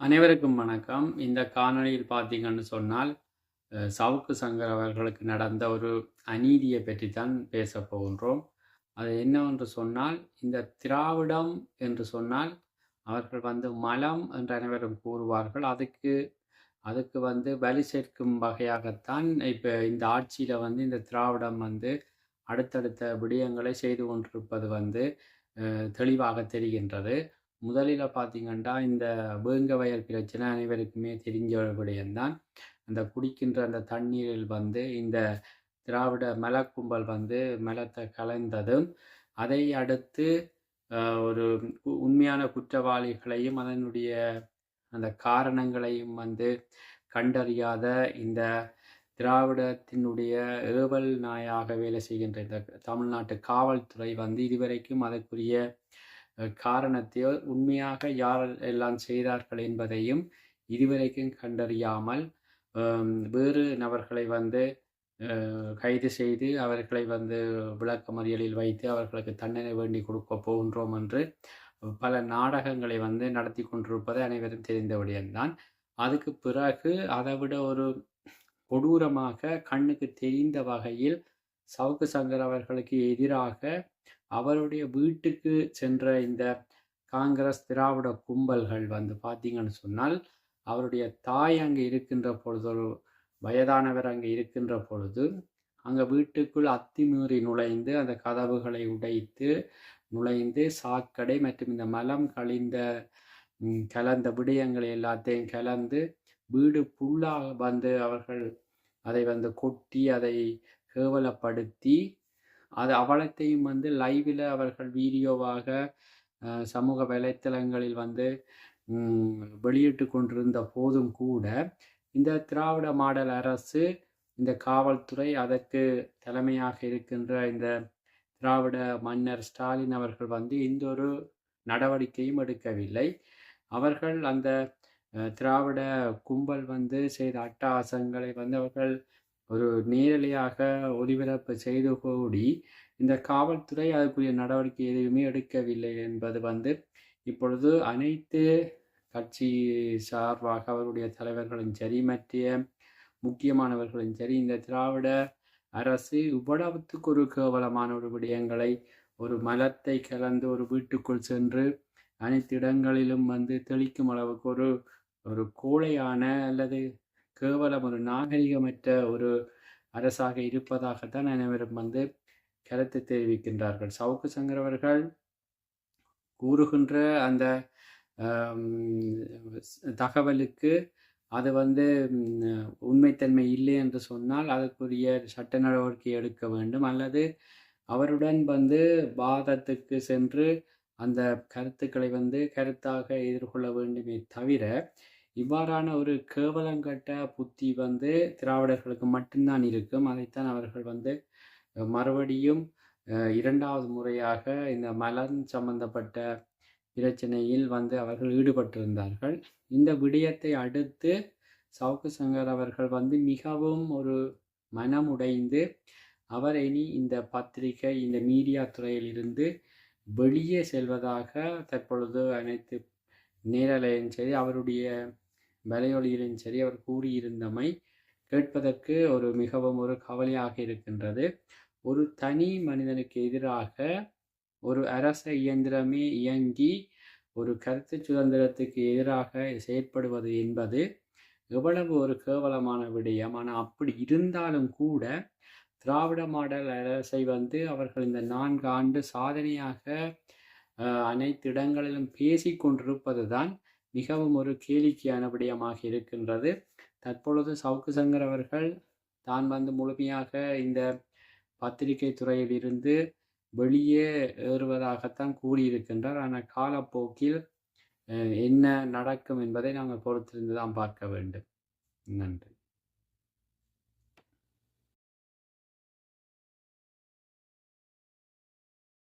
அனைவருக்கும் வணக்கம். இந்த காணொலியில் பார்த்தீங்கன்னு சொன்னால் சவுக்கு சங்கர் அவர்களுக்கு நடந்த ஒரு அநீதியை பற்றி தான் பேச போகின்றோம். அது என்னவென்று சொன்னால் இந்த திராவிடம் என்று சொன்னால் அவர்கள் வந்து மலம் என்று அனைவரும் கூறுவார்கள். அதுக்கு அதுக்கு வந்து வலி சேர்க்கும் வகையாகத்தான் இப்போ இந்த ஆட்சியில் வந்து இந்த திராவிடம் வந்து அடுத்தடுத்த விடயங்களை செய்து கொண்டிருப்பது வந்து தெளிவாக தெரிகின்றது. முதலில் பார்த்தீங்கன்னா இந்த வேங்க வயல் பிரச்சனை அனைவருக்குமே தெரிஞ்ச ஒரு விடயம்தான். அந்த குடிக்கின்ற அந்த தண்ணீரில் வந்து இந்த திராவிட மலக்கும்பல் வந்து மலத்தை கலந்ததும் அதை அடுத்து ஒரு உண்மையான குற்றவாளிகளையும் அதனுடைய அந்த காரணங்களையும் வந்து கண்டறியாத இந்த திராவிடத்தினுடைய ஏவல் நாயாக வேலை செய்கின்ற இந்த தமிழ்நாட்டு காவல்துறை வந்து இதுவரைக்கும் அதற்குரிய காரணத்தையோ உண்மையாக யார் எல்லாம் செய்தார்கள் என்பதையும் இதுவரைக்கும் கண்டறியாமல் வேறு நபர்களை வந்து கைது செய்து அவர்களை வந்து விளக்கமறியலில் வைத்து அவர்களுக்கு தண்டனை வேண்டி கொடுக்க போகின்றோம் என்று பல நாடகங்களை வந்து நடத்தி கொண்டிருப்பது அனைவரும் தெரிந்த விடயம்தான். அதுக்கு பிறகு அதை விட ஒரு கொடூரமாக கண்ணுக்கு தெரிந்த வகையில் சவுக்கு சங்கர் அவர்களுக்கு எதிராக அவருடைய வீட்டுக்கு சென்ற இந்த காங்கிரஸ் திராவிட கும்பல்கள் வந்து பார்த்தீங்கன்னு சொன்னால் அவருடைய தாய் அங்கே இருக்கின்ற பொழுது வயதானவர் அங்கே இருக்கின்ற பொழுது அங்கே வீட்டுக்குள் அத்திமீறி நுழைந்து அந்த கதவுகளை உடைத்து நுழைந்து சாக்கடை மற்றும் இந்த மலம் கழிந்த கலந்த விடயங்களை எல்லாத்தையும் கலந்து வீடு ஃபுல்லாக வந்து அவர்கள் அதை வந்து கொட்டி அதை கேவலப்படுத்தி அது அவலத்தையும் வந்து லைவில் அவர்கள் வீடியோவாக சமூக வலைத்தளங்களில் வந்து வெளியிட்டு கொண்டிருந்த போதும் கூட இந்த திராவிட மாடல் அரசு இந்த காவல்துறை அதற்கு தலைமையாக இருக்கின்ற இந்த திராவிட மன்னர் ஸ்டாலின் அவர்கள் வந்து எந்த ஒரு நடவடிக்கையும் எடுக்கவில்லை. அவர்கள் அந்த திராவிட கும்பல் வந்து செய்த அட்டகாசங்களை வந்து அவர்கள் ஒரு நேரலையாக ஒளிபரப்பு செய்து கூடி இந்த காவல்துறை அதுக்குரிய நடவடிக்கை எதுவுமே எடுக்கவில்லை என்பது வந்து இப்பொழுது அனைத்து கட்சி சார்பாக அவருடைய தலைவர்களும் சரி மற்ற முக்கியமானவர்களும் சரி இந்த திராவிட அரசு இவ்வளவுத்துக்கு ஒரு கேவலமான ஒரு விடயங்களை ஒரு மலத்தை கலந்து ஒரு வீட்டுக்குள் சென்று அனைத்து இடங்களிலும் வந்து தெளிக்கும் அளவுக்கு ஒரு ஒரு கோழையான அல்லது கேவலம் ஒரு நாகரிகமற்ற ஒரு அரசாக இருப்பதாகத்தான் அனைவரும் வந்து கருத்து தெரிவிக்கின்றார்கள். சவுக்கு சங்கரவர்கள் கூறுகின்ற அந்த தகவலுக்கு அது வந்து உண்மைத்தன்மை இல்லை என்று சொன்னால் அதற்குரிய சட்ட நடவடிக்கை எடுக்க வேண்டும். அல்லது அவருடன் வந்து வாதத்துக்கு சென்று அந்த கருத்துக்களை வந்து கருத்தாக எதிர்கொள்ள வேண்டுமே தவிர இவ்வாறான ஒரு கேவலங்கட்ட புத்தி வந்து திராவிடர்களுக்கு மட்டும்தான் இருக்கும். அதைத்தான் அவர்கள் வந்து மறுபடியும் இரண்டாவது முறையாக இந்த மலன் சம்பந்தப்பட்ட பிரச்சனையில் வந்து அவர்கள் ஈடுபட்டிருந்தார்கள். இந்த விடயத்தை அடுத்து சவுக்கு சங்கர் அவர்கள் வந்து மிகவும் ஒரு மனமுடைந்து அவர் இனி இந்த பத்திரிகை இந்த மீடியா துறையிலிருந்து வெளியே செல்வதாக தற்பொழுது அனைத்து நேரலையும் சரி அவருடைய வலையொலியிலும் சரி அவர் கூறியிருந்தமை கேட்பதற்கு ஒரு மிகவும் ஒரு கவலையாக இருக்கின்றது. ஒரு தனி மனிதனுக்கு எதிராக ஒரு அரச இயந்திரமே இயங்கி ஒரு கருத்து சுதந்திரத்துக்கு எதிராக செயற்படுவது என்பது எவ்வளவு ஒரு கேவலமான விடயம். ஆனால் அப்படி இருந்தாலும் கூட திராவிட மாடல் அரசை வந்து அவர்கள் இந்த நான்கு ஆண்டு சாதனையாக அனைத்து இடங்களிலும் பேசி கொண்டிருப்பது தான் மிகவும் ஒரு கேளிக்கையான விடயமாக இருக்கின்றது. தற்பொழுது சவுக்கு சங்கர் அவர்கள் தான் வந்து முழுமையாக இந்த பத்திரிகை துறையில் இருந்து வெளியே ஏறுவதாகத்தான் கூறியிருக்கின்றார். ஆனால் காலப்போக்கில் என்ன நடக்கும் என்பதை நாங்கள் பொறுத்திருந்து தான் பார்க்க வேண்டும். நன்றி.